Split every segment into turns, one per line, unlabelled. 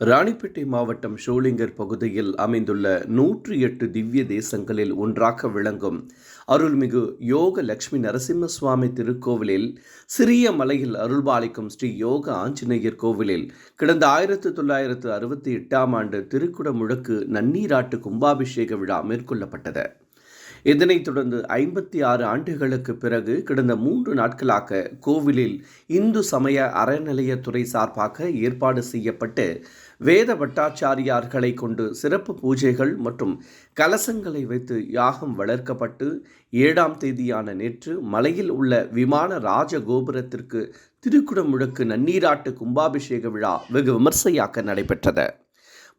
ராணிப்பேட்டை மாவட்டம் ஷோலிங்கர் பகுதியில் அமைந்துள்ள நூற்றி எட்டு திவ்ய தேசங்களில் ஒன்றாக விளங்கும் அருள்மிகு யோக லட்சுமி நரசிம்ம சுவாமி திருக்கோவிலில் சிறிய மலையில் அருள்பாலிக்கும் ஸ்ரீ யோக ஆஞ்சநேயர் கோவிலில் கடந்த ஆயிரத்து தொள்ளாயிரத்து அறுபத்தி எட்டாம் ஆண்டு திருக்குடமுழக்கு நன்னீராட்டு கும்பாபிஷேக விழா மேற்கொள்ளப்பட்டது. இதனைத் தொடர்ந்து ஐம்பத்தி ஆறு ஆண்டுகளுக்கு பிறகு கடந்த மூன்று நாட்களாக கோவிலில் இந்து சமய அறநிலையத்துறை சார்பாக ஏற்பாடு செய்யப்பட்டு வேத பட்டாச்சாரியார்களை கொண்டு சிறப்பு பூஜைகள் மற்றும் கலசங்களை வைத்து யாகம் வளர்க்கப்பட்டு ஏழாம் தேதியான நேற்று மலையில் உள்ள விமான ராஜ கோபுரத்திற்கு நன்னீராட்டு கும்பாபிஷேக விழா வெகு விமர்சையாக நடைபெற்றது.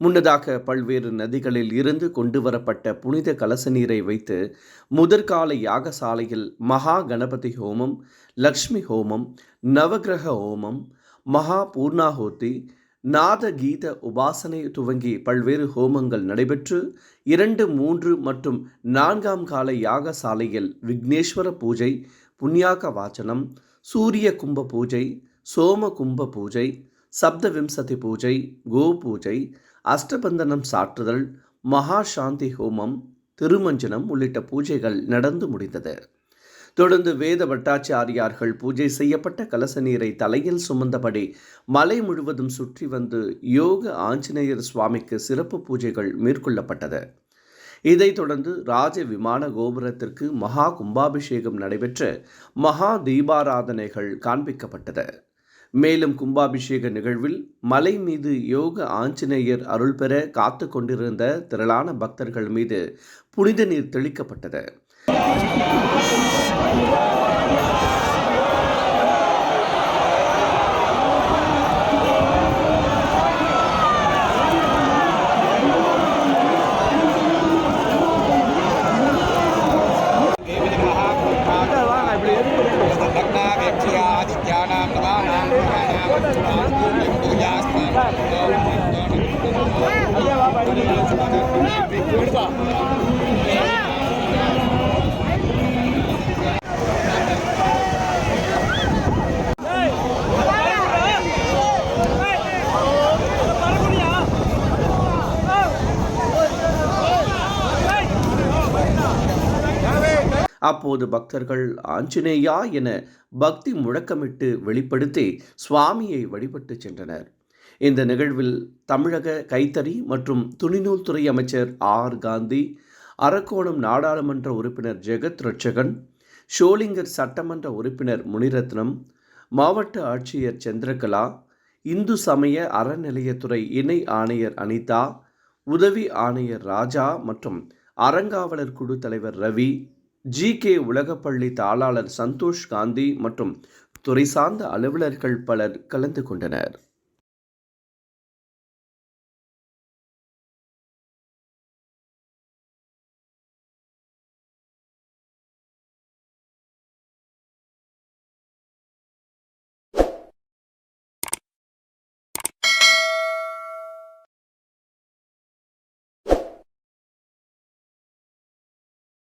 முன்னதாக பல்வேறு நதிகளில் இருந்து கொண்டு வரப்பட்ட புனித கலச நீரை வைத்து முதற்கால யாகசாலையில் மகா கணபதி ஹோமம் லக்ஷ்மி ஹோமம் நவகிரக ஹோமம் மகா பூர்ணாஹோத்தி நாத கீத உபாசனை துவங்கி பல்வேறு ஹோமங்கள் நடைபெற்று இரண்டு மூன்று மற்றும் நான்காம் கால யாகசாலையில் விக்னேஸ்வர பூஜை புண்ணியாக வாச்சனம் சூரிய கும்ப பூஜை சோம கும்ப பூஜை சப்தவிம்சதி பூஜை கோ பூஜை அஷ்டபந்தனம் சாற்றுதல் மகா சாந்தி ஹோமம் திருமஞ்சனம் உள்ளிட்ட பூஜைகள் நடந்து முடிந்தது. தொடர்ந்து வேத பட்டாச்சாரியார்கள் பூஜை செய்யப்பட்ட கலச நீரை தலையில் சுமந்தபடி மலை முழுவதும் சுற்றி வந்து யோக ஆஞ்சநேயர் சுவாமிக்கு சிறப்பு பூஜைகள் மேற்கொள்ளப்பட்டது. இதைத் தொடர்ந்து ராஜ விமான கோபுரத்திற்கு மகா கும்பாபிஷேகம் நடைபெற்று மகா தீபாராதனைகள் காண்பிக்கப்பட்டது. மேலும் கும்பாபிஷேக நிகழ்வில் மலை மீது யோக ஆஞ்சநேயர் அருள் பெற காத்து கொண்டிருந்த திரளான பக்தர்கள் மீது புனித நீர் தெளிக்கப்பட்டது.
了。
அப்போது பக்தர்கள் ஆஞ்சநேயா என பக்தி முழக்கமிட்டு வெளிப்படுத்தி சுவாமியை வழிபட்டு சென்றனர். இந்த நிகழ்வில் தமிழக கைத்தறி மற்றும் துணிநூல் துறை அமைச்சர் ஆர். காந்தி அரக்கோணம் நாடாளுமன்ற உறுப்பினர் ஜெகத் ரட்சகன் ஷோலிங்கர் சட்டமன்ற உறுப்பினர் முனிரத்னம் மாவட்ட ஆட்சியர் சந்திரகலா இந்து சமய அறநிலையத்துறை இணை ஆணையர் அனிதா உதவி ஆணையர் ராஜா மற்றும் அறங்காவலர் குழு தலைவர் ரவி ஜி கே உலகப்பள்ளி தாளாளர் சந்தோஷ் காந்தி மற்றும் துறை சார்ந்த அலுவலர்கள் பலர் கலந்து கொண்டனர்.